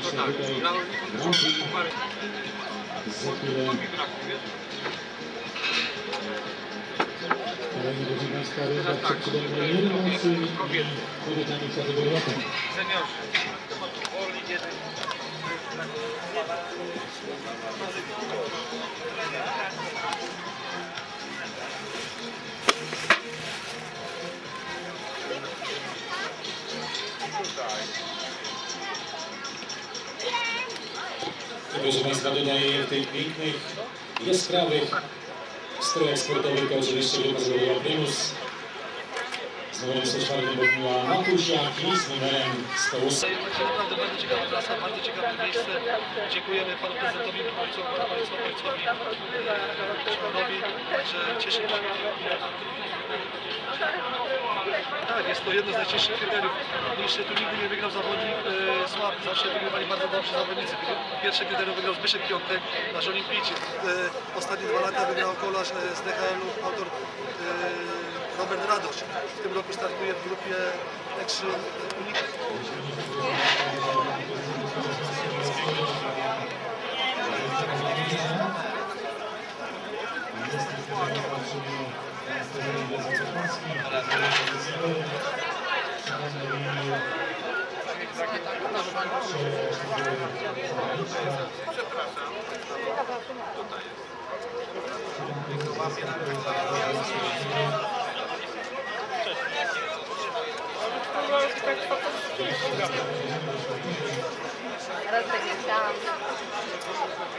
się tutaj Grand Prix za chwilę Kolejny, proszę Państwa, runda przed przydęgiem 11 i kobietami kategoriową. Seniorzy. Proszę Państwa, dodaję w tych pięknych, jaskrawych strojach sportowych to oczywiście zawodowa Primus. Z numerem 104 była Matusiaki z numerem 108. Będzie naprawdę bardzo ciekawa trasa, bardzo ciekawe miejsce. Dziękujemy panu prezydentowi, ojcowi, ojcowi, Szymanowi, także cieszymy się. Tak, jest to jedno z najcięższych kryteriów. Jeszcze tu nigdy nie wygrał zawodnik e, słaby, zawsze wygrywali bardzo dobrzy zawodnicy. Pierwsze kryterium wygrał Zbyszek Piątek, nasz olimpijczyk. E, ostatnie dwa lata wygrał kolarz e, z DHL-u, autor e, Robert Radosz. W tym roku startuje w grupie Action Unique. Teraz tak nie chciałam. Wyśmienimy teraz, y, proszę tutaj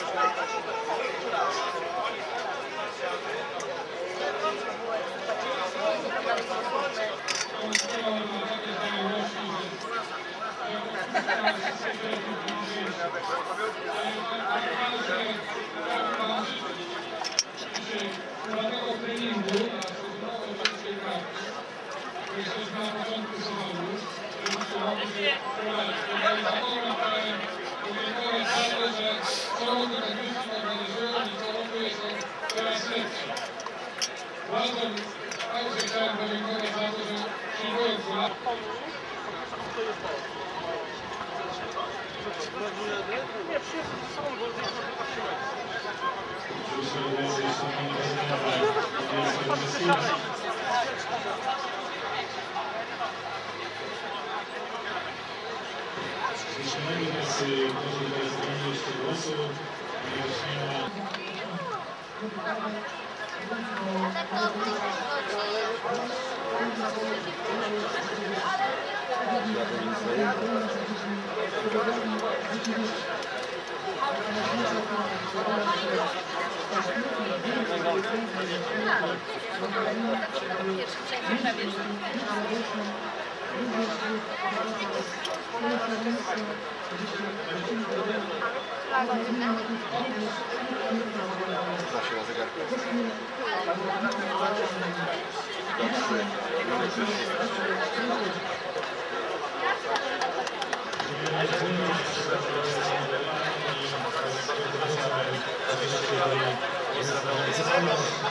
zabranie jeszcze Pierwszy przejdzie na wierzch. Zawsze na zegarku.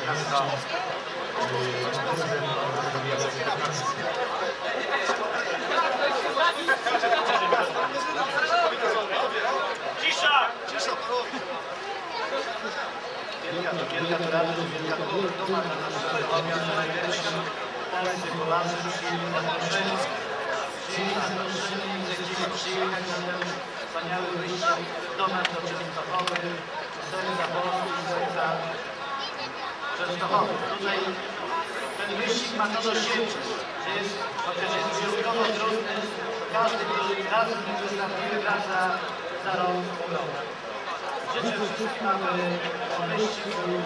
Cisza! Wielka Torada to wielka duma dla naszego ognia najlepsza. Polscy Polacy przyjęli zaproszenie. Przyjęli zaproszenie i zechcieli przyjechać na ten wspaniały wyścig do nas do Częstochowy, do Zaborów i do za Częstochowy. Tutaj ten wyścig ma to do siebie, że jest, chociaż jest wyjątkowo trudny, każdy, który raz w nim występuje, wraca za rok ogląda. Życzę wszystkim, aby wyścig był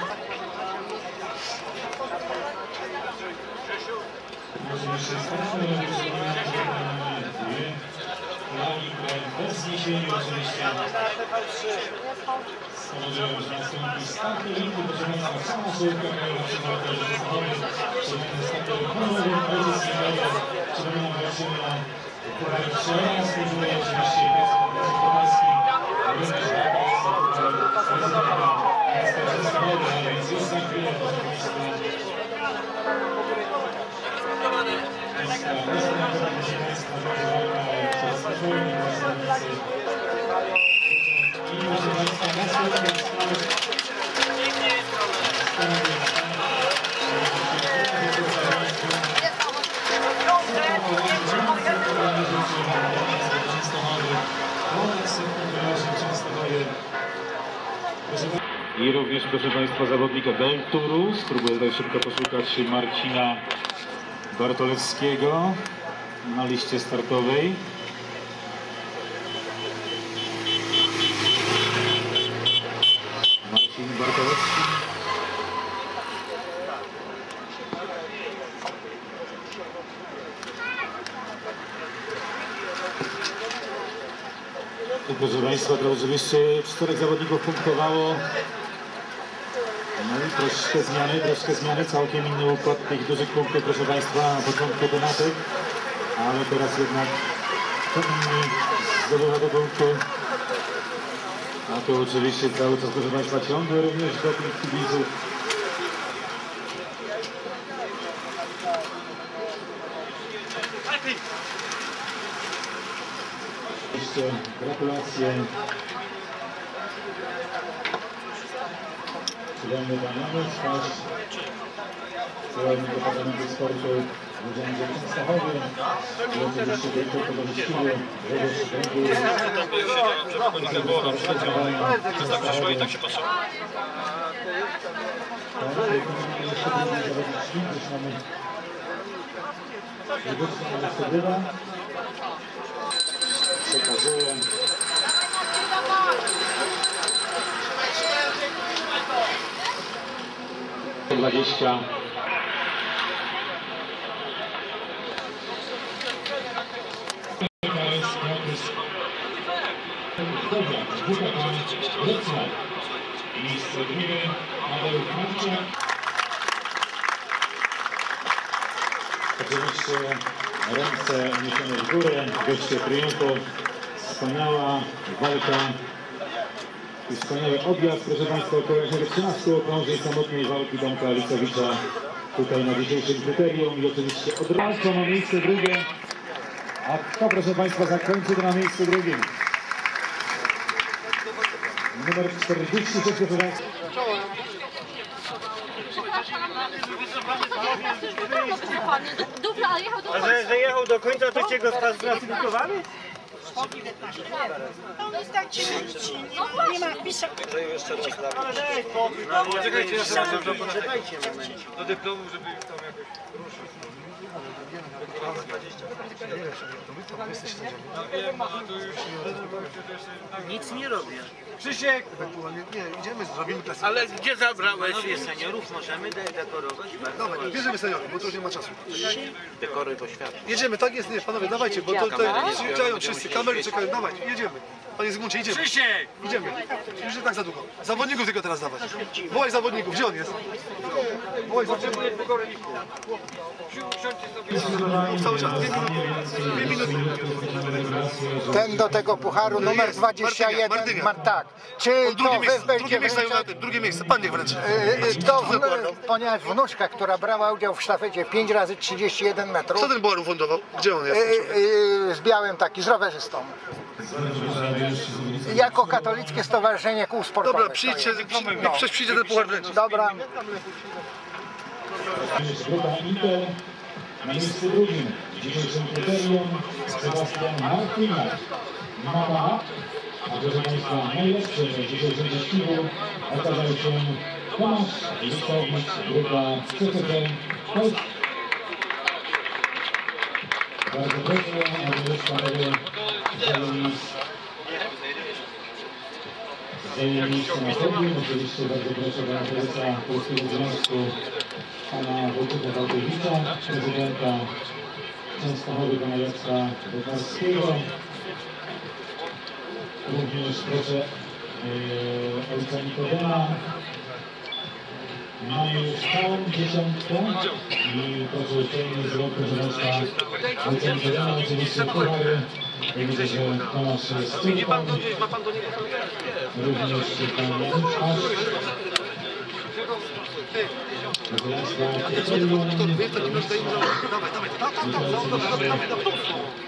po wzniesieniu oczywiście spowodują, że walka z proszę Państwa, zawodnika Delturu. Spróbuję tutaj szybko poszukać Marcina Bartolewskiego na liście startowej. Marcin Bartolewski. Proszę Państwa, to oczywiście czterech zawodników punktowało. Troszkę zmiany, troszkę zmiany, całkiem inny układ tych dużych punktów, proszę Państwa, na początku tematów, ale teraz jednak to inni zdobywa do punktu. A to oczywiście cały czas, proszę Państwa, ciągle również do tych kibiców. Gratulacje. Jan Jowaniany, twarz Centralnego Departamentu Sportu w Urzędzie Podstawowym. Oczywiście wielką towarzyszyły wobec szczęku. Tak przyszło i tak się pasowało. Tak, jeszcze będziemy zawodniczki, gdyż mamy widoczną Aleksandyra. Przekazuję. Thank you. 20. Dobra, Bukatan, Wrocław. Miejsce drugie, Paweł Oczywiście ręce uniesione w górę, goście triumfu. Wspaniała walka wspaniały objazd, proszę Państwa, około 13 okrążeń samotnej walki Tomka Licowicza tutaj na dzisiejszym kryterium i oczywiście od razu na miejsce drugie. A kto, proszę Państwa, zakończy to na miejscu drugim? Numer 46, proszę Państwa. Dobra, ale jechał do A że, że jechał do końca, to cię go sklasyfikowali? Nie ma pisać. Ale daj spokój. No, poczekajcie, ja sobie do dyplomu, żeby ruszyć. Nic nie robię. Krzysiek! Nie, idziemy, zrobimy klasę. Ale gdzie zabrałeś Panowie seniorów? Możemy dekorować? Dawaj, bierzemy seniorów, bo to już nie ma czasu. Dekory to świat. Jedziemy, tak jest, nie, panowie, dawajcie, bo to tutaj czekają wszyscy, kamery czekają, dawaj, jedziemy. Panie Zygmuncie, idziemy. Krzysiek! Idziemy. Już nie tak za długo. Zawodników tylko teraz dawać. Wołaj zawodników, gdzie on jest? Wołaj zawodników. Cały czas, dwie minuty. Dwie minuty. Ten do tego pucharu numer Jest, 21, Martynia, Mar, tak. Czy to wy drugie miejsce wręczać? drugie miejsce, pan niech wręczy. Y, y, To, w, ponieważ wnuczka, która brała udział w sztafecie 5 razy 31 metrów, Kto ten Boar ufundował? Gdzie on jest? z białym taki, z rowerzystą. Jako katolickie stowarzyszenie kół sportowych. Dobra, przyjdźcie, niech ktoś przyjdzie ten puchar wręczyć. Dobra. Grupa Inter na miejscu drugim w dzisiejszym kryterium Sebastian Martyniak. Mama, a proszę Państwa, najlepszy w dzisiejszym wyścigu okazał się Tomasz Licowicz, grupa CCC Polska. Bardzo proszę, aby już panowie na podium. Oczywiście bardzo proszę pana prezesa Polskiego Związku pana Wojciecha Wałkiewicza, prezydenta Częstochowy pana Jacka Botarskiego. Również proszę yy, ojca Nikodema. Mamy już całą dziesiątkę i proszę uprzejmie zwrot, proszę Państwa, ojca Nikodema, oczywiście puchary. Ja Widzę, że Tomasz z córką. Również pan Janusz Pasz. Proszę Państwa, kryterium.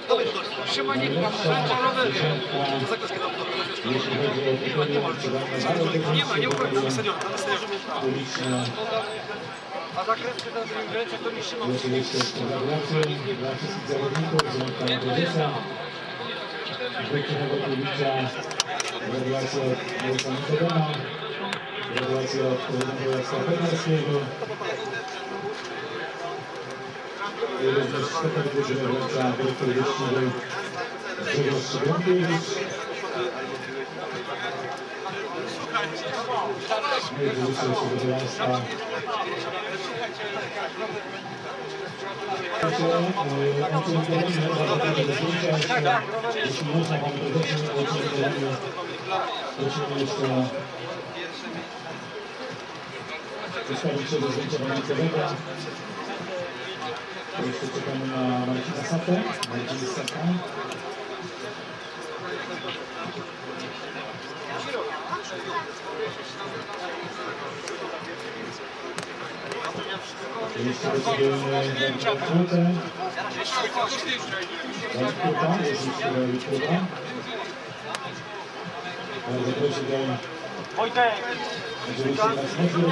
Dawaj, to nie ma, nie ma, Senior, seniorze. uliczne A zakrętkę na drugim ręce to gratulacje dla wszystkich zawodników, Złota Medyca, Zbytki Nowotowicza, gratulacje od Jacka Pedalskiego i również szkoda drużyny wręcza dyrektor wyścigu Grzegorz Szybąkiewicz. No jeszcze proszę Państwa jeśli można Wam prosimy prosimy jeszcze przedstawić się do zdjęcia pamiątkowego. Jeszcze czekamy na Marcina Satę. Marcin Sata. Jeszcze potrzebujemy minutę. Dawid Kupa, jest już Dawid Kupa. Bardzo proszę do Wojtek, oczywiście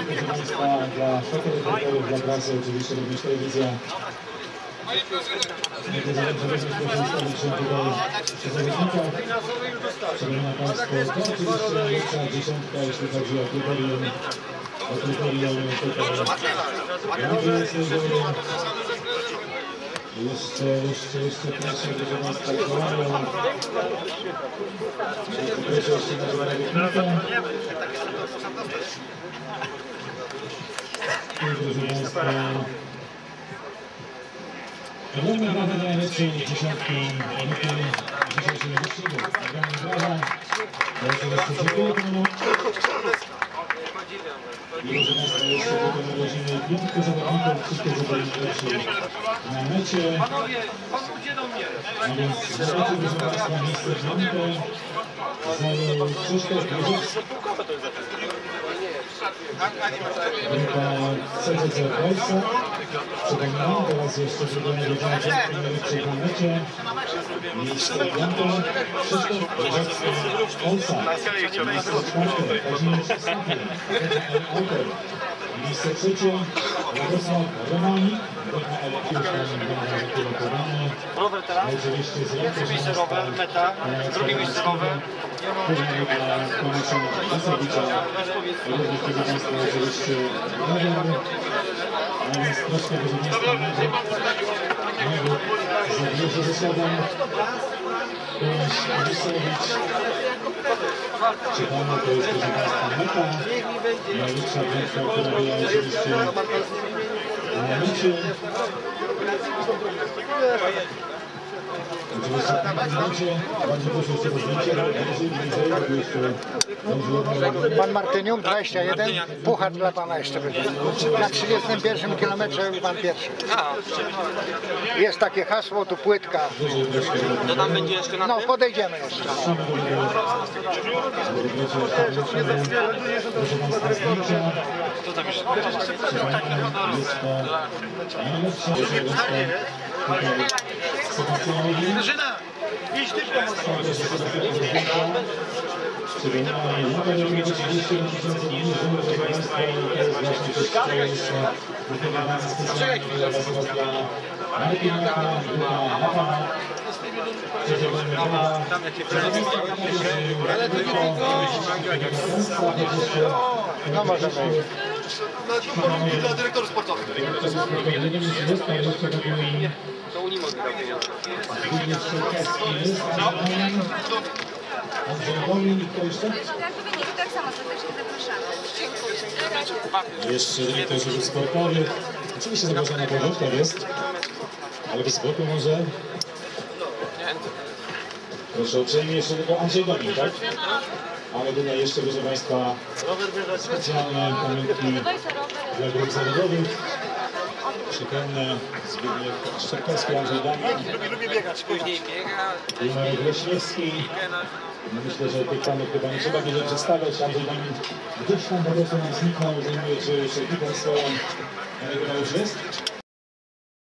proszę Państwa, dla fotoreporterów, dla prasy, oczywiście również telewizja. Jeszcze, jeszcze, jeszcze proszę, proszę Państwa, kochają. Proszę jeszcze na żołnierze I proszę Państwa, Brawa dla najlepszej dziesiątki minuty dzisiejszego wyścigu. Ogromne brawa. Bardzo bardzo dziękuję panu. I proszę Państwa, jeszcze tylko narazimy piątkę zawodników, wszystkie zawodnicy na mecie. do. A więc zobaczcie, proszę Państwa, miejsce piąte zajął Krzysztof Bierzewski. Grupa CCC Polsa. Przypominam, teraz jeszcze wybranie wybrania dzięki najlepszej planecie. Miejsce piąte Krzysztof Bierzewski Polsa. Miejsce czwarte Kazimierz Stachel, Autor. Miejsce trzecie Radosław Romanik. Rower teraz. Pierwsze miejsce rower, meta. Drugie miejsce rower. Później dla Tomasza Zasowicza. Również proszę Państwa oczywiście rower. A więc troszkę proszę Państwa może nawet zabierze ze sobą Tomasz Wysowicz. Czekamy, to jest proszę Państwa meta. Najlepsza wędka, która była oczywiście Oczywiście bardzo proszę jeszcze jeszcze Pan Martynium 21, puchar dla Pana jeszcze będzie. Na 31 kilometrze Pan pierwszy. Jest takie hasło, tu płytka. To tam będzie jeszcze na No, podejdziemy jeszcze. Proszę Państwa, zdjęcia. Najlepsza Sebastianowi. Grażyna, idź ty Przypominamy, numer numer 31 tysięcy dni, proszę Państwa, i to jest właśnie co jest wykonane specjalnie dla. Ale to nie No możemy. Dla dyrektorów Nie wiem, czy jest, ale Zbigniew Szczerkowski jest, Andrzej Dolin i kto jeszcze? Jak wynik, tak samo serdecznie zapraszamy. Jeszcze dyrektor służb sportowych. Oczywiście zagrożona powrotka jest, ale bez boku może. Proszę uprzejmie, jeszcze tylko Andrzej Dolin, tak? Ale tutaj jeszcze, proszę Państwa, specjalne pamiątki dla grup zawodowych. Przypomnę Zbigniew Szczerkowski, Andrzej Dolin. Lubię, lubię biegać. Później biega. i Marek Leśniewski. No Myślę, że tych panów chyba nie trzeba będzie przedstawiać. Andrzej Damin gdzieś tam po prostu nam zniknął, zajmuje się jeszcze ekipą swoją. Ale chyba już jest.